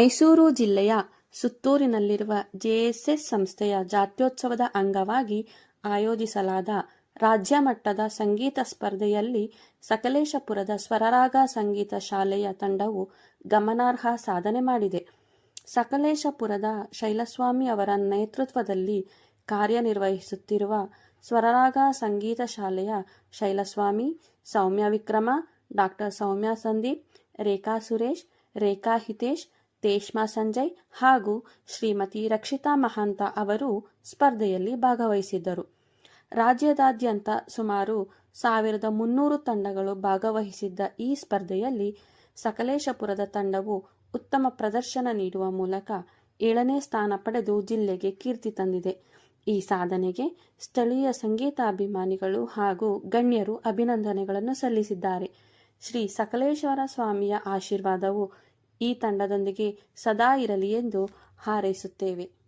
ಮೈಸೂರು ಜಿಲ್ಲೆಯ ಸುತ್ತೂರಿನಲ್ಲಿರುವ ಜೆಎಸ್ಎಸ್ ಸಂಸ್ಥೆಯ ಜಾತ್ಯೋತ್ಸವದ ಅಂಗವಾಗಿ ಆಯೋಜಿಸಲಾದ ರಾಜ್ಯ ಮಟ್ಟದ ಸಂಗೀತ ಸ್ಪರ್ಧೆಯಲ್ಲಿ ಸಕಲೇಶಪುರದ ಸ್ವರರಾಗ ಸಂಗೀತ ಶಾಲೆಯ ತಂಡವು ಗಮನಾರ್ಹ ಸಾಧನೆ ಮಾಡಿದೆ. ಸಕಲೇಶಪುರದ ಶೈಲಸ್ವಾಮಿ ಅವರ ನೇತೃತ್ವದಲ್ಲಿ ಕಾರ್ಯನಿರ್ವಹಿಸುತ್ತಿರುವ ಸ್ವರರಾಗ ಸಂಗೀತ ಶಾಲೆಯ ಶೈಲಸ್ವಾಮಿ, ಸೌಮ್ಯ ವಿಕ್ರಮ, ಡಾಕ್ಟರ್ ಸೌಮ್ಯ ಸಂದೀಪ್, ರೇಖಾ ಸುರೇಶ್, ರೇಖಾ ಹಿತೇಶ್, ತೇಷ್ಮಾ ಸಂಜಯ್ ಹಾಗೂ ಶ್ರೀಮತಿ ರಕ್ಷಿತಾ ಮಹಾಂತ ಅವರು ಸ್ಪರ್ಧೆಯಲ್ಲಿ ಭಾಗವಹಿಸಿದ್ದರು. ರಾಜ್ಯದಾದ್ಯಂತ ಸುಮಾರು ಸಾವಿರದ ಮುನ್ನೂರು ತಂಡಗಳು ಭಾಗವಹಿಸಿದ್ದ ಈ ಸ್ಪರ್ಧೆಯಲ್ಲಿ ಸಕಲೇಶಪುರದ ತಂಡವು ಉತ್ತಮ ಪ್ರದರ್ಶನ ನೀಡುವ ಮೂಲಕ ಏಳನೇ ಸ್ಥಾನ ಪಡೆದು ಜಿಲ್ಲೆಗೆ ಕೀರ್ತಿ ತಂದಿದೆ. ಈ ಸಾಧನೆಗೆ ಸ್ಥಳೀಯ ಸಂಗೀತಾಭಿಮಾನಿಗಳು ಹಾಗೂ ಗಣ್ಯರು ಅಭಿನಂದನೆಗಳನ್ನು ಸಲ್ಲಿಸಿದ್ದಾರೆ. ಶ್ರೀ ಸಕಲೇಶ್ವರ ಸ್ವಾಮಿಯ ಆಶೀರ್ವಾದವು ಈ ತಂಡದೊಂದಿಗೆ ಸದಾ ಇರಲಿ ಎಂದು ಹಾರೈಸುತ್ತೇವೆ.